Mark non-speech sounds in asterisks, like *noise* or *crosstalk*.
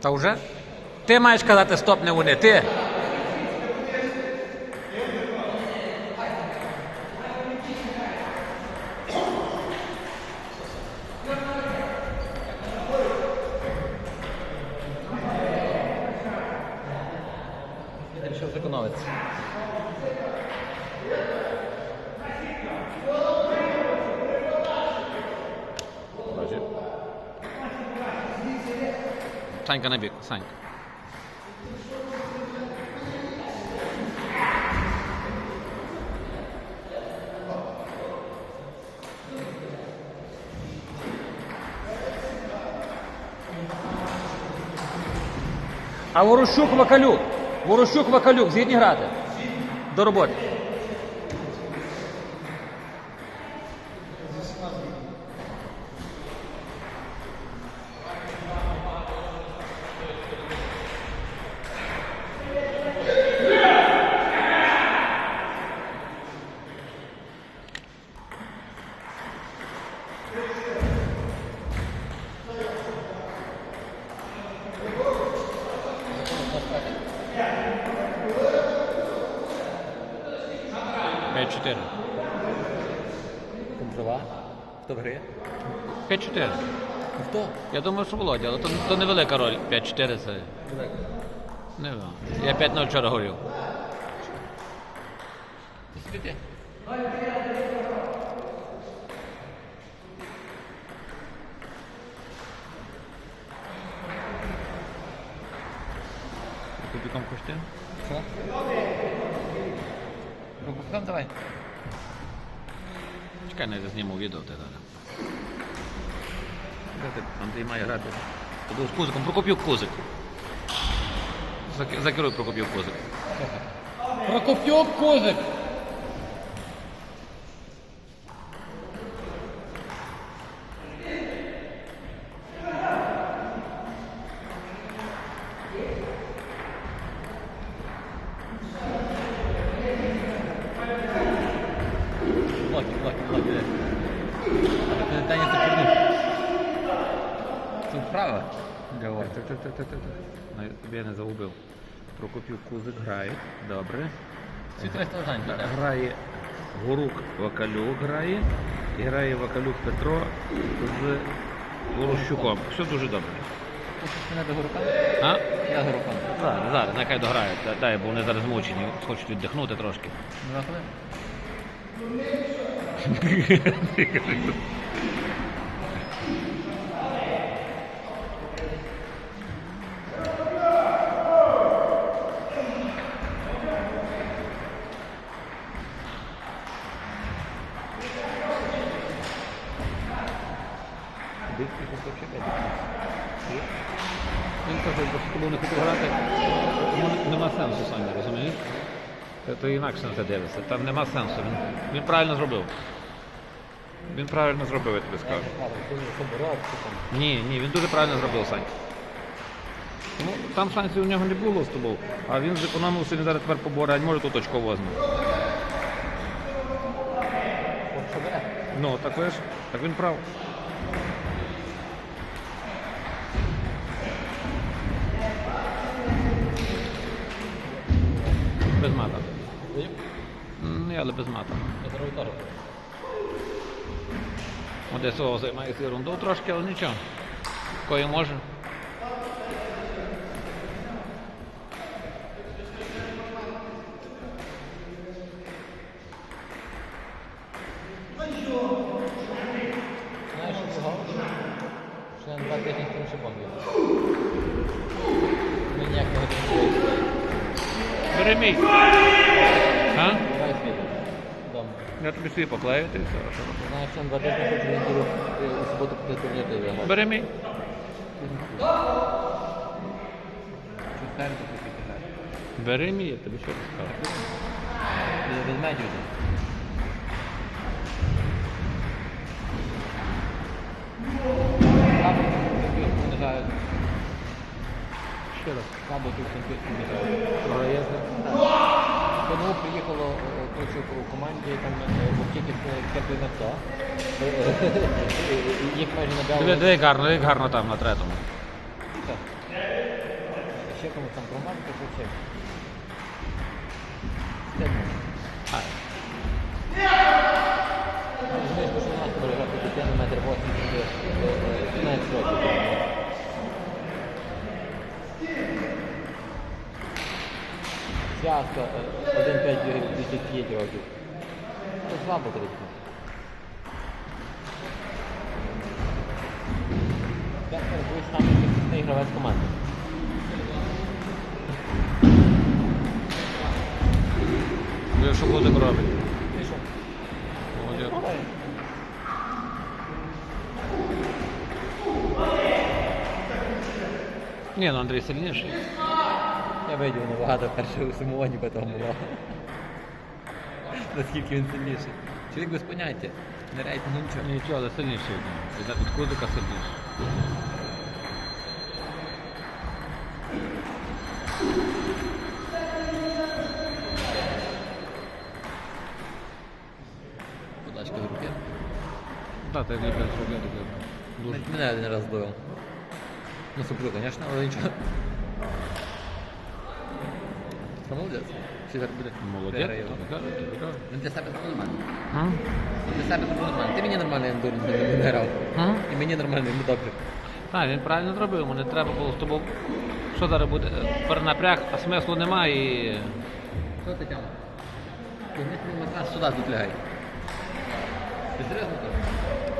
Та вже? Ти маєш казати стоп, не вони. Ти. Санька на бік, Санька. А Ворощук Вакалюк. Ворощук Вакалюк, згідні грати. До роботи. Контрова. Хто грає? П'ять чотири. Хто? Я думаю, що Володя, але то, то невелика роль. 5-4 це. Не знаю. Я 5-0 вчора горів. Кубіком коштує? Що? Рукавкам давай. Чекай, не зніму відео ти зараз. Андрій має грати. Буду з Кузиком. Прокоп'юк Кузик. Зак- Закеруй Прокоп'юк Кузик. Прокоп'юк Козик. Локі. Це Даня Сапірнук. Це вправа. Для вас. Тобі я не загубив. Прокоп'юк Кузик грає. Добре. Грає Горук Вакалюк грає. І грає Вакалюк Петро з Волощуком. Все дуже добре. А? Я до. Зараз, зараз, нехай дограють. Дай- Дай, бо вони зараз змучені, хочуть віддихнути трошки. Два хвилини. Він каже, що з тобою не хотів грати, тому нема сенсу, Саня, ти інакше на це дивишся. Там нема сенсу. Він, він правильно зробив. Він правильно зробив, я тобі скажу. Ні, ні, він дуже правильно зробив, Сань. Тому там шансів у нього не було з тобою, а він зекономився, він зараз тепер поборе, а може тут очко возьме. Ну, так ж, так він прав. Без мата. Ні, але без мата. Одесова займається ерундою трошки, але нічого. Кої може. Знаєш, А? Я тобі свій поклею, ти все. Знаєш, що два тижні хочу неділю у суботу піти турнір і виграти. Бери мій. Бери мій, я тобі що розказав. Без- понижають. Ще раз. Слабо тут комп'ютер понижають. Програєте? Коротше, у команді там тільки то. *laughs* Їх майже набрали. диви гарно, як гарно там на третьому. Ще комусь там промазати, то чек. Стильно. А, Розумієш, що у нас може грати дитина метр 80, 15 років. Зв'язка 1,5 років. Це слабо трішки. Я рахую самий захисний гравець команди. ви що буде? Ти? Молодець. Ні, ну Андрій сильніший. Я видів набагато перше у Симоні потім було. Наскільки він сильніший. Чоловік без поняття. Не рейтингу нічого. Нічого, але сильніший. Від від кудика сильніший. Подачка руки. Так, так зробити. Дуже. Мене один раз збив. Ну, суплю, звісно, але нічого. Це молодець. Всі буде. Молодець. Ну, для себе це нормально. Для себе це нормально. Ти мені нормально я дурень не грав. І мені нормально, йому добре. Так, він правильно зробив, йому не треба було з тобою. Що зараз буде? Перенапряг, а смислу немає і. Що ти тяма? Ти не матрас сюди тут лягай. Ти серйозно кажеш?